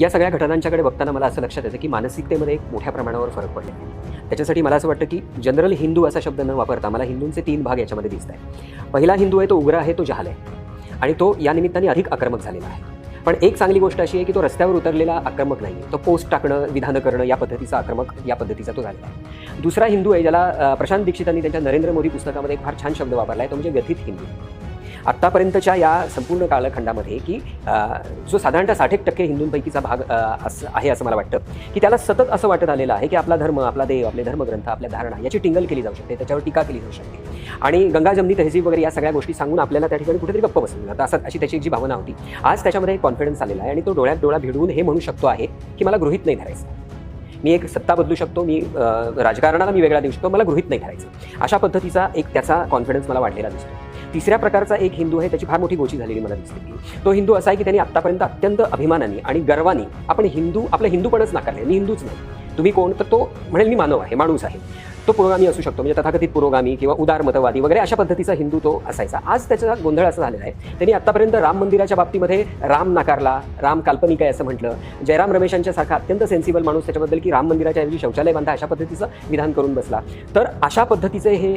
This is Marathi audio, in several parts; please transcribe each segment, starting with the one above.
या सगळ्या घटनांच्याकडे बघताना मला असं लक्षात येतं की मानसिकतेमध्ये एक मोठ्या प्रमाणावर फरक पडला. त्याच्यासाठी मला असं वाटतं की जनरल हिंदू असा शब्द न वापरता मला हिंदूंचे तीन भाग याच्यामध्ये दिसत आहे पहिला हिंदू आहे तो उग्र आहे तो जहाल आहे. आणि तो या निमित्ताने अधिक आक्रमक झालेला आहे. पण एक चांगली गोष्ट अशी आहे की तो रस्त्यावर उतरलेला आक्रमक नाही तो पोस्ट टाकणं विधानं करणं या पद्धतीचा आक्रमक या पद्धतीचा तो झालेला आहे. दुसरा हिंदू आहे ज्याला प्रशांत दीक्षितांनी त्यांच्या नरेंद्र मोदी पुस्तकामध्ये एक फार छान शब्द वापरला आहे तो म्हणजे व्यथित हिंदू. आत्तापर्यंतच्या या संपूर्ण कालखंडामध्ये की जो साधारणतः साठ एक टक्के हिंदूंपैकीचा भाग असं आहे असं मला वाटतं की त्याला सतत असं वाटत आलेलं आहे की आपला धर्म आपला देव आपले धर्मग्रंथ आपल्या धारणा याची टिंगल केली जाऊ शकते त्याच्यावर टीका केली जाऊ शकते. आणि गंगा जमनी तहजीब वगैरे या सगळ्या गोष्टी सांगून आपल्याला त्या ठिकाणी कुठेतरी गप्प बसवलं जातं. असं अशी त्याची एक जी भावना होती. आज त्याच्यामध्ये एक कॉन्फिडन्स आलेला आहे आणि तो डोळ्यात डोळा भिडवून हे म्हणू शकतो आहे की मला गृहित नाही धरायचं. मी एक सत्ता बदलू शकतो मी राजकारणाला मी वेगळा देऊ शकतो मला गृहित नाही करायचं अशा पद्धतीचा एक त्याचा कॉन्फिडन्स मला वाढलेला दिसतो. तिसऱ्या प्रकारचा एक हिंदू आहे त्याची फार मोठी गोची झालेली मला दिसते. की तो हिंदू असा आहे की त्यांनी आत्तापर्यंत अत्यंत अभिमानाने आणि गर्वाने आपण हिंदू आपलं हिंदूपणच नाकारले मी हिंदूच नाही. तुम्ही कोण? तर तो म्हणेल मी मानव आहे माणूस आहे. तो पुरोगामी असू शकतो म्हणजे तथाकथित पुरोगामी किंवा उदारमतवादी वगैरे अशा पद्धतीचा हिंदू तो असायचा. आज त्याचा गोंधळ असा झालेला आहे. त्यांनी आत्तापर्यंत राम मंदिराच्या बाबतीमध्ये राम नाकारला राम काल्पनिक आहे असं म्हटलं. जयराम रमेशांच्या सारखा अत्यंत सेन्सिबल माणूस त्याच्याबद्दल की राम मंदिराच्या ऐवजी शौचालय बांधा अशा पद्धतीचं विधान करून बसला. तर अशा पद्धतीचे हे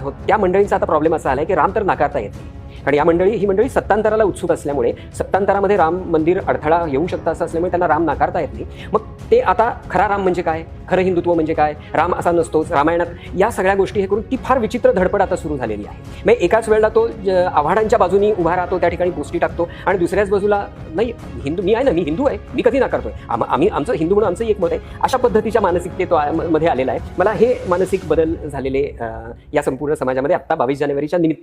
हो- त्या मंडळींचा आता प्रॉब्लेम असा आला की राम तर नाकारता येत नाही. कारण या मंडळी ही मंडळी सत्तांतराला उत्सुक असल्यामुळे सत्तांतरामध्ये राम मंदिर अडथळा येऊ शकतं असं असल्यामुळे त्यांना राम नाकारता येत नाही. मग ते आता खरा राम म्हणजे काय? खरं हिंदुत्व म्हणजे काय? राम असा नसतोच. रामायणात या सगळ्या गोष्टी हे करून ती फार विचित्र धडपड आता सुरू झालेली आहे. मग एकाच वेळेला तो ज- आव्हाडांच्या बाजूनी उभा राहतो त्या ठिकाणी गोष्टी टाकतो आणि दुसऱ्याच बाजूला नाही हिंदू मी आहे ना मी हिंदू आहे. मी कधी नाकारतोय? आम- आम्ही आमचं हिंदू म्हणून आमचं एक मत आहे. अशा पद्धतीच्या मानसिकतेतो मध्ये आलेला आहे. मला हे मानसिक बदल झालेले या संपूर्ण समाजामध्ये आत्ता बावीस जानेवारीच्या निमित्त